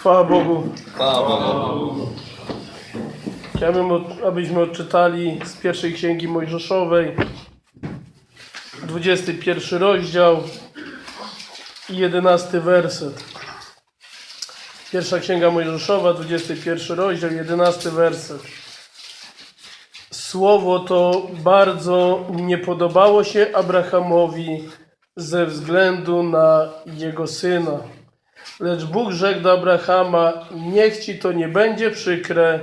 Chwała Bogu. Chwała Bogu. Chciałbym, abyśmy odczytali z pierwszej księgi Mojżeszowej, 21 rozdział i 11 werset. Pierwsza księga Mojżeszowa, 21 rozdział, 11 werset. Słowo to bardzo nie podobało się Abrahamowi ze względu na jego syna. Lecz Bóg rzekł do Abrahama: Niech ci to nie będzie przykre,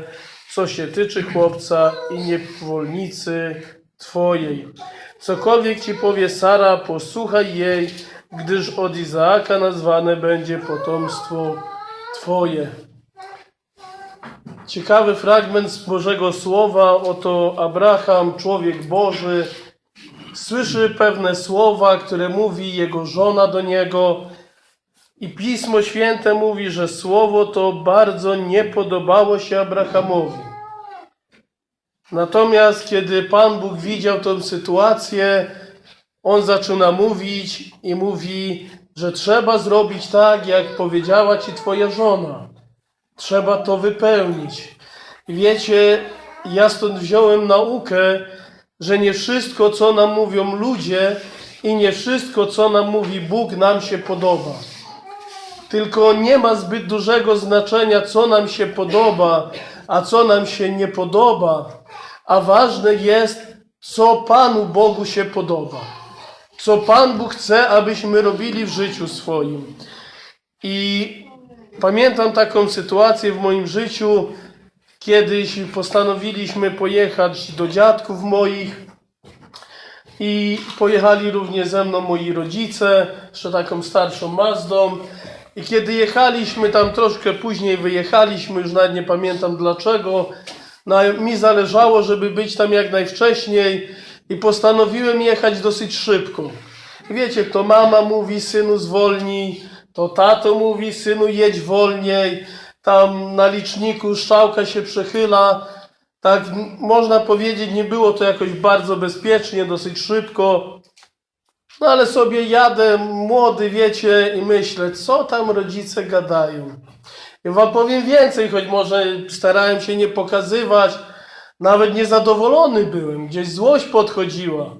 co się tyczy chłopca i niewolnicy twojej. Cokolwiek ci powie Sara, posłuchaj jej, gdyż od Izaaka nazwane będzie potomstwo twoje. Ciekawy fragment z Bożego Słowa. Oto Abraham, człowiek Boży, słyszy pewne słowa, które mówi jego żona do niego. I Pismo Święte mówi, że słowo to bardzo nie podobało się Abrahamowi. Natomiast kiedy Pan Bóg widział tę sytuację, on zaczyna mówić i mówi, że trzeba zrobić tak, jak powiedziała ci twoja żona. Trzeba to wypełnić. Wiecie, ja stąd wziąłem naukę, że nie wszystko, co nam mówią ludzie i nie wszystko, co nam mówi Bóg, nam się podoba. Tylko nie ma zbyt dużego znaczenia, co nam się podoba, a co nam się nie podoba. A ważne jest, co Panu Bogu się podoba. Co Pan Bóg chce, abyśmy robili w życiu swoim. I pamiętam taką sytuację w moim życiu, kiedyś postanowiliśmy pojechać do dziadków moich i pojechali również ze mną moi rodzice, jeszcze taką starszą Mazdą. I kiedy jechaliśmy tam troszkę później wyjechaliśmy, już nawet nie pamiętam dlaczego, no, mi zależało, żeby być tam jak najwcześniej i postanowiłem jechać dosyć szybko. Wiecie, to mama mówi synu zwolnij, to tato mówi synu jedź wolniej, tam na liczniku strzałka się przechyla. Tak można powiedzieć, nie było to jakoś bardzo bezpiecznie, dosyć szybko. No ale sobie jadę młody, wiecie, i myślę, co tam rodzice gadają. I wam powiem więcej, choć może starałem się nie pokazywać, nawet niezadowolony byłem, gdzieś złość podchodziła.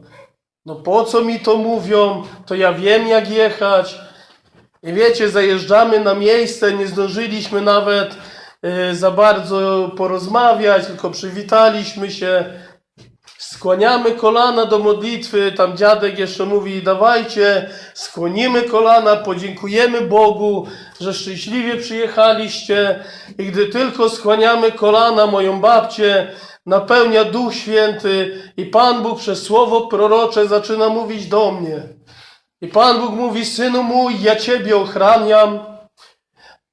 No po co mi to mówią, to ja wiem jak jechać. I wiecie, zajeżdżamy na miejsce, nie zdążyliśmy nawet e, za bardzo porozmawiać, tylko przywitaliśmy się. Skłaniamy kolana do modlitwy, tam dziadek jeszcze mówi, dawajcie, skłonimy kolana, podziękujemy Bogu, że szczęśliwie przyjechaliście. I gdy tylko skłaniamy kolana, moją babcię napełnia Duch Święty i Pan Bóg przez słowo prorocze zaczyna mówić do mnie. I Pan Bóg mówi, synu mój, ja Ciebie ochraniam,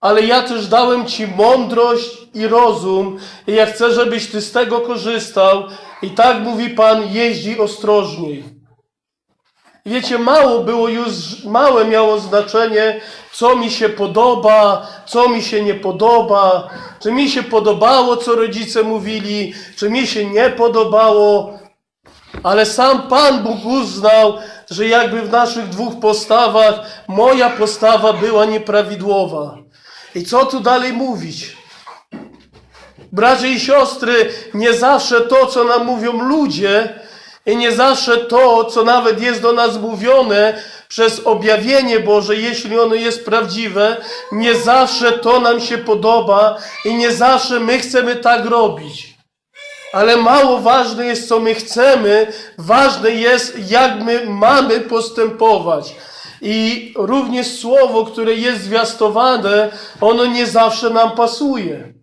ale ja też dałem Ci mądrość i rozum i ja chcę, żebyś Ty z tego korzystał. I tak mówi Pan, jeździ ostrożniej. Wiecie, mało było już, małe miało znaczenie, co mi się podoba, co mi się nie podoba, czy mi się podobało, co rodzice mówili, czy mi się nie podobało. Ale sam Pan Bóg uznał, że jakby w naszych dwóch postawach moja postawa była nieprawidłowa. I co tu dalej mówić? Bracia i siostry, nie zawsze to, co nam mówią ludzie, i nie zawsze to, co nawet jest do nas mówione przez objawienie Boże, jeśli ono jest prawdziwe, nie zawsze to nam się podoba i nie zawsze my chcemy tak robić. Ale mało ważne jest, co my chcemy, ważne jest, jak my mamy postępować. I również słowo, które jest zwiastowane, ono nie zawsze nam pasuje.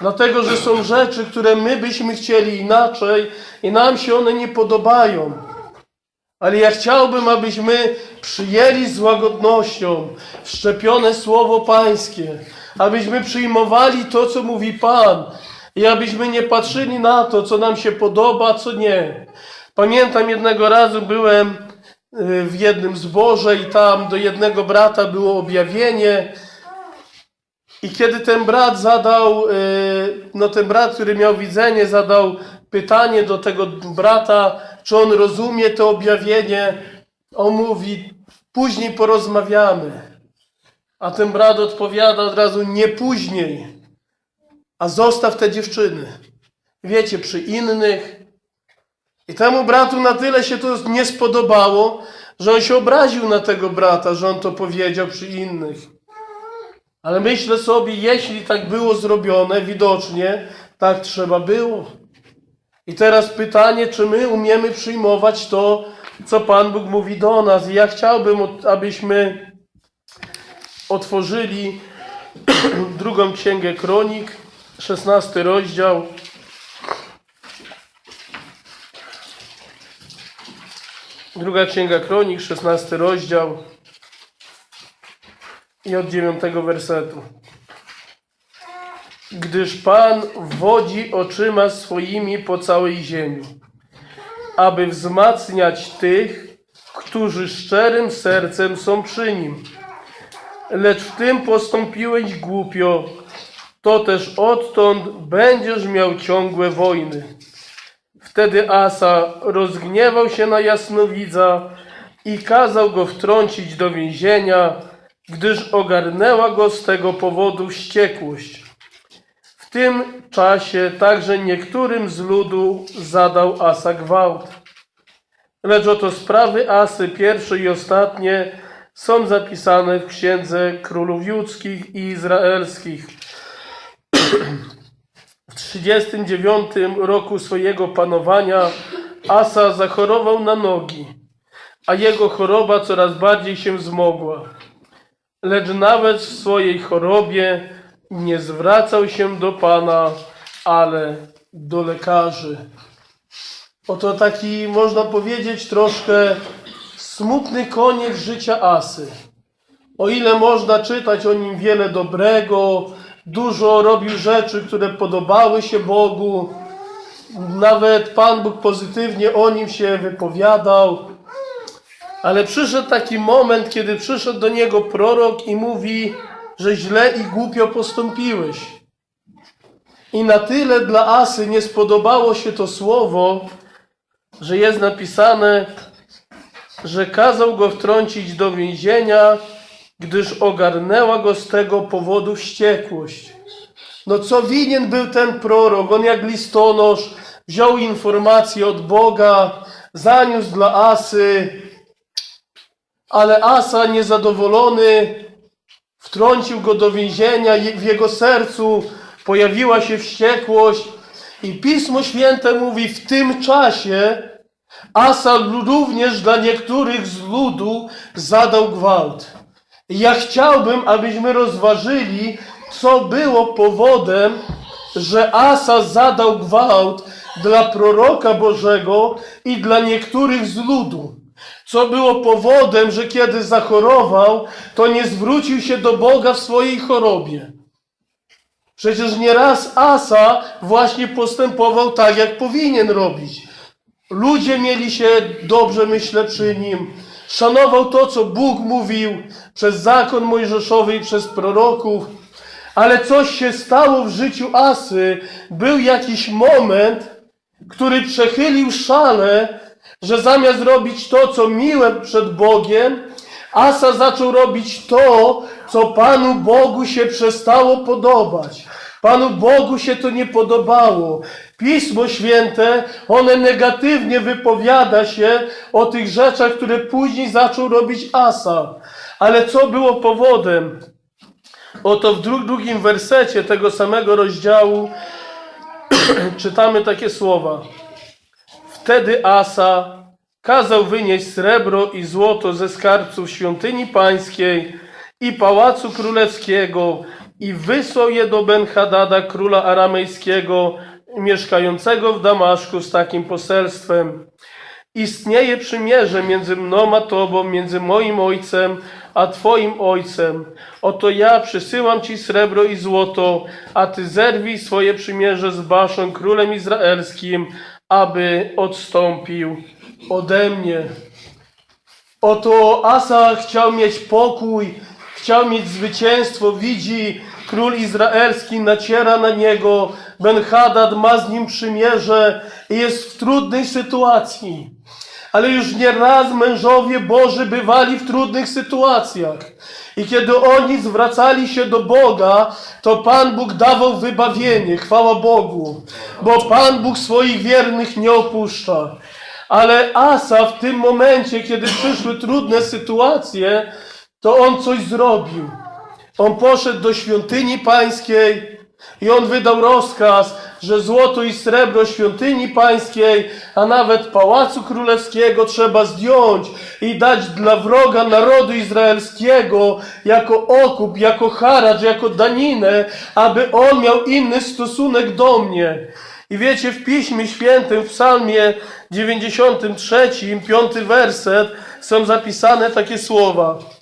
Dlatego, że są rzeczy, które my byśmy chcieli inaczej i nam się one nie podobają. Ale ja chciałbym, abyśmy przyjęli z łagodnością wszczepione słowo Pańskie, abyśmy przyjmowali to, co mówi Pan i abyśmy nie patrzyli na to, co nam się podoba, co nie. Pamiętam jednego razu byłem w jednym zborze i tam do jednego brata było objawienie i kiedy ten brat zadał, y, no ten brat, który miał widzenie, zadał pytanie do tego brata, czy on rozumie to objawienie, on mówi, później porozmawiamy. A ten brat odpowiada od razu nie później, a zostaw te dziewczyny. Wiecie, przy innych. I temu bratu na tyle się to nie spodobało, że on się obraził na tego brata, że on to powiedział przy innych. Ale myślę sobie, jeśli tak było zrobione, widocznie tak trzeba było. I teraz pytanie, czy my umiemy przyjmować to, co Pan Bóg mówi do nas. I ja chciałbym, abyśmy otworzyli drugą księgę kronik, 16 rozdział. Druga księga kronik, 16 rozdział i od 9 wersetu. Gdyż Pan wodzi oczyma swoimi po całej ziemi, aby wzmacniać tych, którzy szczerym sercem są przy Nim. Lecz w tym postąpiłeś głupio, to też odtąd będziesz miał ciągłe wojny. Wtedy Asa rozgniewał się na jasnowidza i kazał go wtrącić do więzienia, gdyż ogarnęła go z tego powodu wściekłość. W tym czasie także niektórym z ludu zadał Asa gwałt. Lecz oto sprawy Asy, pierwsze i ostatnie, są zapisane w księdze królów judzkich i izraelskich. W 39 roku swojego panowania Asa zachorował na nogi, a jego choroba coraz bardziej się wzmogła. Lecz nawet w swojej chorobie nie zwracał się do Pana, ale do lekarzy. Oto taki, można powiedzieć, troszkę smutny koniec życia Asy. O ile można czytać o nim wiele dobrego, dużo robił rzeczy, które podobały się Bogu, nawet Pan Bóg pozytywnie o nim się wypowiadał, ale przyszedł taki moment, kiedy przyszedł do niego prorok i mówi, że źle i głupio postąpiłeś. I na tyle dla Asy nie spodobało się to słowo, że jest napisane, że kazał go wtrącić do więzienia, gdyż ogarnęła go z tego powodu wściekłość. No co winien był ten prorok? On jak listonosz wziął informację od Boga, zaniósł dla Asy, ale Asa niezadowolony wtrącił go do więzienia w jego sercu pojawiła się wściekłość i Pismo Święte mówi w tym czasie Asa również dla niektórych z ludu zadał gwałt. Ja chciałbym, abyśmy rozważyli, co było powodem, że Asa zadał gwałt dla proroka Bożego i dla niektórych z ludu. Co było powodem, że kiedy zachorował, to nie zwrócił się do Boga w swojej chorobie. Przecież nieraz Asa właśnie postępował tak, jak powinien robić. Ludzie mieli się dobrze, myślę, przy nim. Szanował to, co Bóg mówił przez zakon mojżeszowy i przez proroków. Ale coś się stało w życiu Asy. Był jakiś moment, który przechylił szale, że zamiast robić to, co miłe przed Bogiem, Asa zaczął robić to, co Panu Bogu się przestało podobać. Panu Bogu się to nie podobało. Pismo Święte, one negatywnie wypowiada się o tych rzeczach, które później zaczął robić Asa. Ale co było powodem? Oto w dru- drugim wersecie tego samego rozdziału czytamy takie słowa. Wtedy Asa kazał wynieść srebro i złoto ze skarbców świątyni pańskiej i pałacu królewskiego i wysłał je do Ben-Hadada, króla aramejskiego, mieszkającego w Damaszku z takim poselstwem. Istnieje przymierze między mną a Tobą, między moim ojcem a Twoim ojcem. Oto ja przysyłam Ci srebro i złoto, a Ty zerwij swoje przymierze z Baszą, królem izraelskim, aby odstąpił ode mnie. Oto Asa chciał mieć pokój, chciał mieć zwycięstwo, widzi król izraelski, naciera na niego, Ben-Hadad ma z nim przymierze i jest w trudnej sytuacji. Ale już nie raz mężowie Boży bywali w trudnych sytuacjach. I kiedy oni zwracali się do Boga, to Pan Bóg dawał wybawienie, chwała Bogu, bo Pan Bóg swoich wiernych nie opuszcza. Ale Asa w tym momencie, kiedy przyszły trudne sytuacje, to on coś zrobił. On poszedł do świątyni pańskiej i on wydał rozkaz, że złoto i srebro świątyni pańskiej, a nawet pałacu królewskiego trzeba zdjąć i dać dla wroga narodu izraelskiego jako okup, jako haracz, jako daninę, aby on miał inny stosunek do mnie. I wiecie, w Piśmie Świętym, w Psalmie 93, piąty werset, są zapisane takie słowa.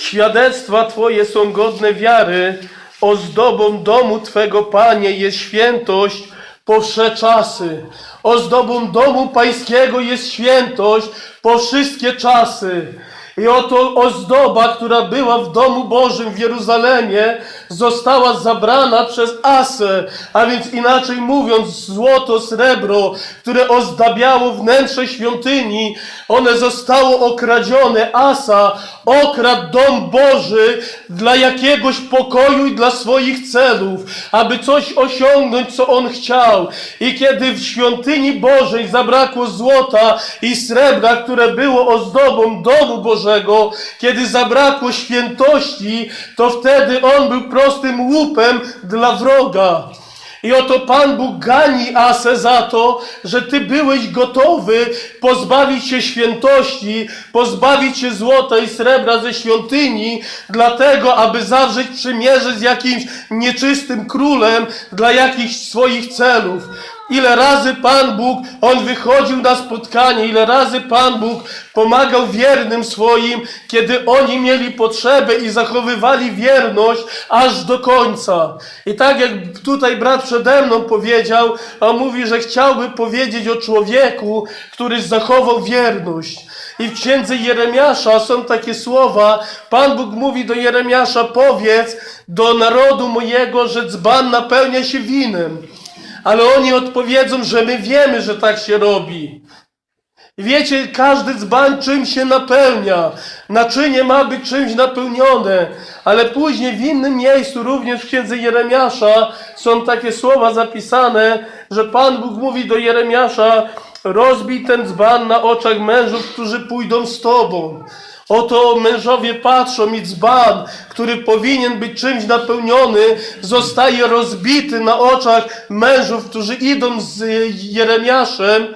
Świadectwa Twoje są godne wiary, ozdobą domu Twego, Panie, jest świętość po wsze czasy. Ozdobą domu Pańskiego jest świętość po wszystkie czasy. I oto ozdoba, która była w domu Bożym w Jeruzalemie, została zabrana przez Asę, a więc inaczej mówiąc, złoto, srebro, które ozdabiało wnętrze świątyni, one zostało okradzione. Asa okradł dom Boży dla jakiegoś pokoju i dla swoich celów, aby coś osiągnąć, co on chciał. I kiedy w świątyni Bożej zabrakło złota i srebra, które było ozdobą domu Bożego, kiedy zabrakło świętości, to wtedy on był prostym łupem dla wroga. I oto Pan Bóg gani Asę za to, że ty byłeś gotowy pozbawić się świętości, pozbawić się złota i srebra ze świątyni, dlatego, aby zawrzeć przymierze z jakimś nieczystym królem dla jakichś swoich celów. Ile razy Pan Bóg, On wychodził na spotkanie, ile razy Pan Bóg pomagał wiernym swoim, kiedy oni mieli potrzebę i zachowywali wierność aż do końca. I tak jak tutaj brat przede mną powiedział, on mówi, że chciałby powiedzieć o człowieku, który zachował wierność. I w księdze Jeremiasza są takie słowa. Pan Bóg mówi do Jeremiasza: Powiedz do narodu mojego, że dzban napełnia się winem. Ale oni odpowiedzą, że my wiemy, że tak się robi. Wiecie, każdy dzban czym się napełnia. Naczynie ma być czymś napełnione. Ale później w innym miejscu, również w księdze Jeremiasza, są takie słowa zapisane, że Pan Bóg mówi do Jeremiasza: rozbij ten dzban na oczach mężów, którzy pójdą z tobą. Oto mężowie patrzą i dzban, który powinien być czymś napełniony, zostaje rozbity na oczach mężów, którzy idą z Jeremiaszem.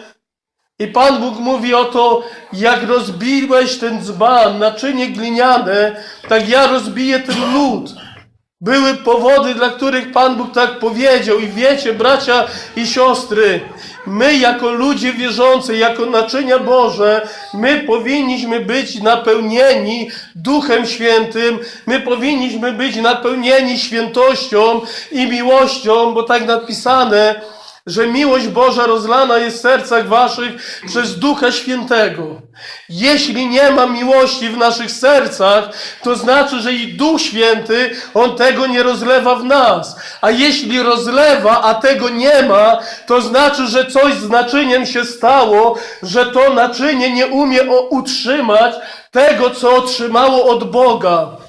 I Pan Bóg mówi oto, jak rozbiłeś ten dzban, naczynie gliniane, tak ja rozbiję ten lód. Były powody, dla których Pan Bóg tak powiedział. I wiecie, bracia i siostry, my jako ludzie wierzący, jako naczynia Boże, my powinniśmy być napełnieni Duchem Świętym, my powinniśmy być napełnieni świętością i miłością, bo tak napisane, że miłość Boża rozlana jest w sercach waszych przez Ducha Świętego. Jeśli nie ma miłości w naszych sercach, to znaczy, że i Duch Święty, On tego nie rozlewa w nas. A jeśli rozlewa, a tego nie ma, to znaczy, że coś z naczyniem się stało, że to naczynie nie umie utrzymać tego, co otrzymało od Boga.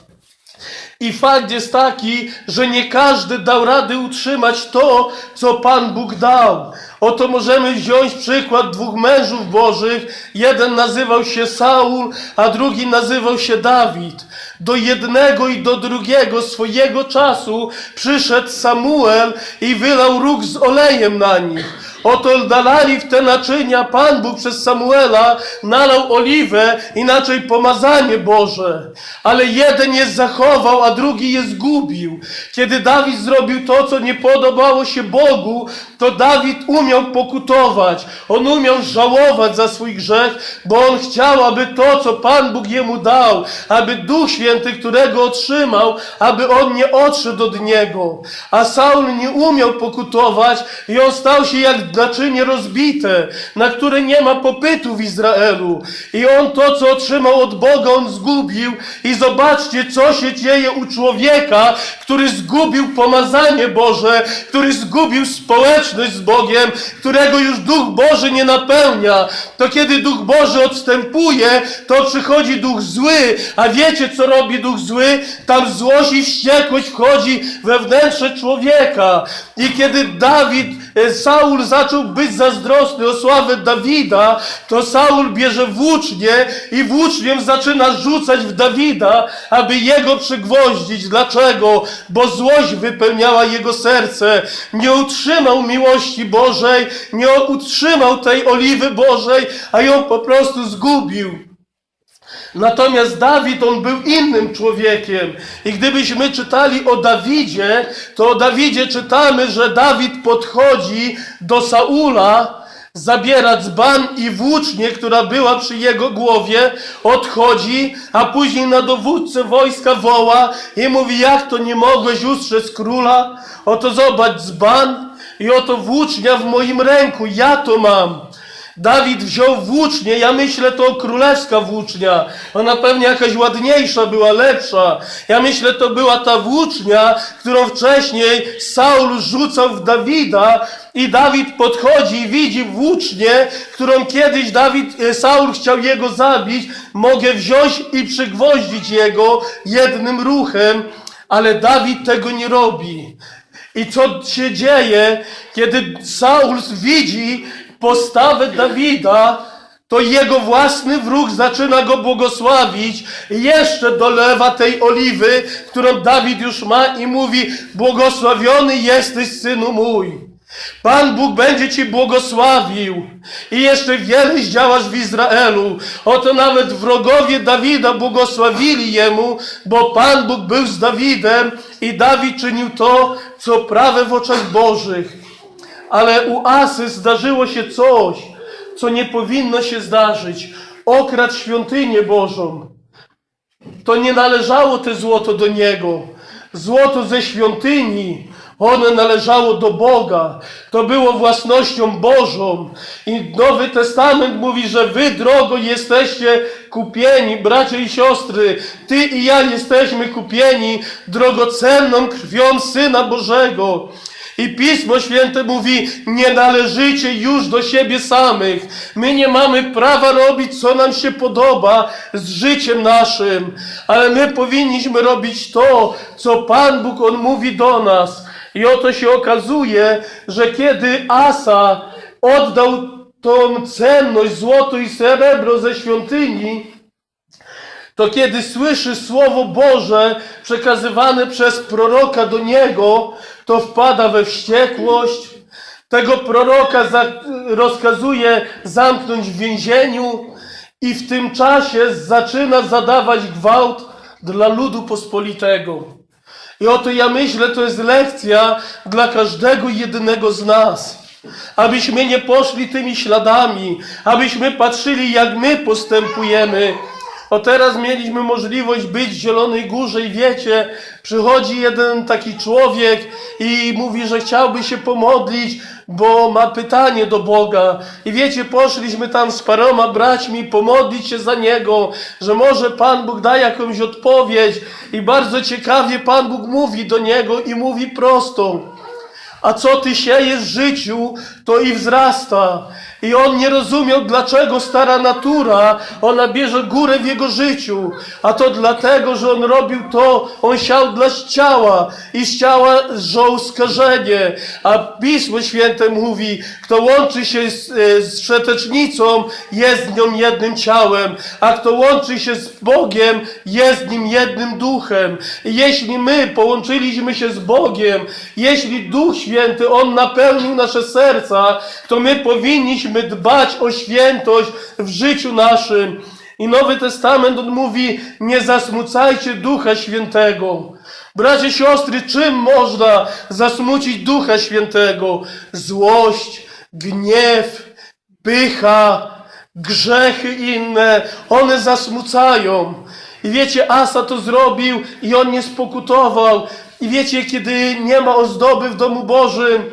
I fakt jest taki, że nie każdy dał rady utrzymać to, co Pan Bóg dał. Oto możemy wziąć przykład dwóch mężów bożych. Jeden nazywał się Saul, a drugi nazywał się Dawid. Do jednego i do drugiego swojego czasu przyszedł Samuel i wylał róg z olejem na nich. Oto dalali w te naczynia Pan Bóg przez Samuela nalał oliwę, inaczej pomazanie Boże. Ale jeden je zachował, a drugi je zgubił. Kiedy Dawid zrobił to, co nie podobało się Bogu, to Dawid umiał pokutować. On umiał żałować za swój grzech, bo on chciał, aby to, co Pan Bóg jemu dał, aby Duch Święty, którego otrzymał, aby on nie odszedł od niego. A Saul nie umiał pokutować i on stał się jak naczynie rozbite, na które nie ma popytu w Izraelu. I on to, co otrzymał od Boga, on zgubił. I zobaczcie, co się dzieje u człowieka, który zgubił pomazanie Boże, który zgubił społeczność z Bogiem, którego już Duch Boży nie napełnia. To kiedy Duch Boży odstępuje, to przychodzi Duch zły. A wiecie, co robi Duch zły? Tam złość i wściekłość wchodzi we wnętrze człowieka. I kiedy Dawid, Saul zaczął być zazdrosny o sławę Dawida, to Saul bierze włócznie i włóczniem zaczyna rzucać w Dawida, aby jego przygwoździć. Dlaczego? Bo złość wypełniała jego serce. Nie utrzymał miłości Bożej, nie utrzymał tej oliwy Bożej, a ją po prostu zgubił. Natomiast Dawid, on był innym człowiekiem. I gdybyśmy czytali o Dawidzie, to o Dawidzie czytamy, że Dawid podchodzi do Saula, zabiera dzban i włócznię, która była przy jego głowie, odchodzi, a później na dowódcę wojska woła i mówi, jak to nie mogłeś ustrzec króla? Oto zobacz dzban i oto włócznia w moim ręku, ja to mam. Dawid wziął włócznię, ja myślę to królewska włócznia. Ona pewnie jakaś ładniejsza była, lepsza. Ja myślę to była ta włócznia, którą wcześniej Saul rzucał w Dawida i Dawid podchodzi i widzi włócznię, którą kiedyś Dawid, e, Saul chciał jego zabić. Mogę wziąć i przygwoździć jego jednym ruchem, ale Dawid tego nie robi. I co się dzieje, kiedy Saul widzi postawę Dawida, to jego własny wróg zaczyna go błogosławić jeszcze dolewa tej oliwy, którą Dawid już ma i mówi, błogosławiony jesteś synu mój. Pan Bóg będzie Ci błogosławił i jeszcze wiele zdziałasz w Izraelu. Oto nawet wrogowie Dawida błogosławili Jemu, bo Pan Bóg był z Dawidem i Dawid czynił to, co prawe w oczach Bożych. Ale u Asy zdarzyło się coś, co nie powinno się zdarzyć. Okradł świątynię Bożą. To nie należało te złoto do niego. Złoto ze świątyni, one należało do Boga. To było własnością Bożą. I Nowy Testament mówi, że wy, drogo, jesteście kupieni, bracia i siostry. Ty i ja jesteśmy kupieni drogocenną krwią Syna Bożego. I Pismo Święte mówi, nie należycie już do siebie samych. My nie mamy prawa robić, co nam się podoba z życiem naszym, ale my powinniśmy robić to, co Pan Bóg On mówi do nas. I oto się okazuje, że kiedy Asa oddał tą cenność, złoto i srebro ze świątyni, to kiedy słyszy Słowo Boże przekazywane przez proroka do niego, to wpada we wściekłość. Tego proroka rozkazuje zamknąć w więzieniu i w tym czasie zaczyna zadawać gwałt dla ludu pospolitego. I oto ja myślę, to jest lekcja dla każdego jednego z nas. Abyśmy nie poszli tymi śladami, abyśmy patrzyli, jak my postępujemy. O teraz mieliśmy możliwość być w Zielonej Górze i wiecie, przychodzi jeden taki człowiek i mówi, że chciałby się pomodlić, bo ma pytanie do Boga. I wiecie, poszliśmy tam z paroma braćmi pomodlić się za niego, że może Pan Bóg da jakąś odpowiedź. I bardzo ciekawie Pan Bóg mówi do niego i mówi prosto. A co ty siejesz w życiu, to i wzrasta. I on nie rozumiał, dlaczego stara natura, ona bierze górę w jego życiu. A to dlatego, że on robił to, on siał dla ciała i z ciała żął skażenie. A Pismo Święte mówi, kto łączy się z, e, z przetecznicą, jest z nią jednym ciałem. A kto łączy się z Bogiem, jest z nim jednym duchem. Jeśli my połączyliśmy się z Bogiem, jeśli Duch Święty, On napełnił nasze serca, to my powinniśmy dbać o świętość w życiu naszym. I Nowy Testament on mówi: Nie zasmucajcie Ducha Świętego. Bracie, siostry, czym można zasmucić Ducha Świętego? Złość, gniew, pycha, grzechy inne, one zasmucają. I wiecie, Asa to zrobił i on nie spokutował. I wiecie, kiedy nie ma ozdoby w domu Bożym,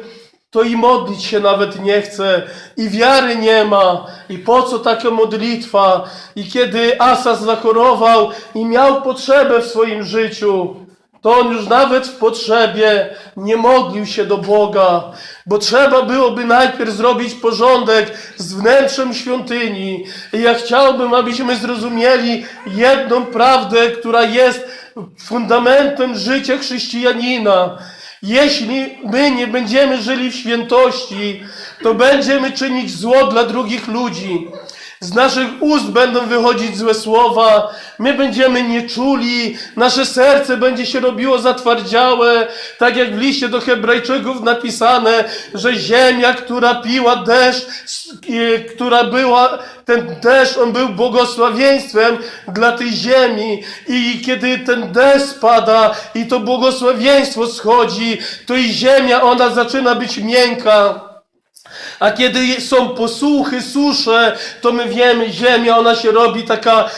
to i modlić się nawet nie chce, i wiary nie ma, i po co taka modlitwa? I kiedy Asas zachorował i miał potrzebę w swoim życiu, to on już nawet w potrzebie nie modlił się do Boga, bo trzeba byłoby najpierw zrobić porządek z wnętrzem świątyni. I ja chciałbym, abyśmy zrozumieli jedną prawdę, która jest fundamentem życia chrześcijanina. Jeśli my nie będziemy żyli w świętości, to będziemy czynić zło dla drugich ludzi. Z naszych ust będą wychodzić złe słowa, my będziemy nieczuli, nasze serce będzie się robiło zatwardziałe, tak jak w liście do Hebrajczyków napisane, że ziemia, która piła deszcz, która była, ten deszcz, on był błogosławieństwem dla tej ziemi. I kiedy ten deszcz spada i to błogosławieństwo schodzi, to i ziemia, ona zaczyna być miękka. A kiedy są posłuchy, susze, to my wiemy, ziemia, ona się robi taka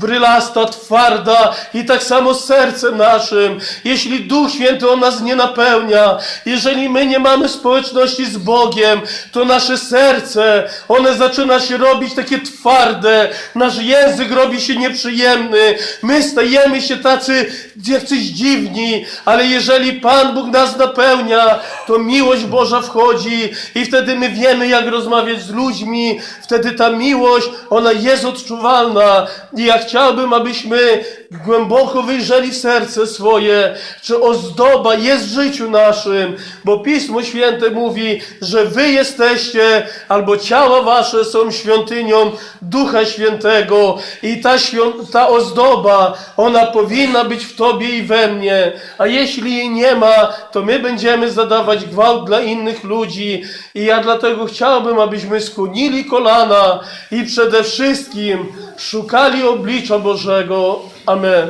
brylasta, twarda i tak samo z sercem naszym. Jeśli Duch Święty on nas nie napełnia, jeżeli my nie mamy społeczności z Bogiem, to nasze serce, one zaczyna się robić takie twarde, nasz język robi się nieprzyjemny, my stajemy się tacy jacyś dziwni, ale jeżeli Pan Bóg nas napełnia, to miłość Boża wchodzi i wtedy my wiemy, jak rozmawiać z ludźmi, wtedy ta miłość, ona jest odczuwalna. I ja chciałbym, abyśmy głęboko wyjrzeli serce swoje, czy ozdoba jest w życiu naszym, bo Pismo Święte mówi, że wy jesteście, albo ciała wasze są świątynią Ducha Świętego. I ta, świąt, ta ozdoba, ona powinna być w tobie i we mnie, a jeśli jej nie ma, to my będziemy zadawać gwałt dla innych ludzi. I ja dlatego chciałbym, abyśmy skłonili kolana i przede wszystkim szukali oblicza Bożego. Amen.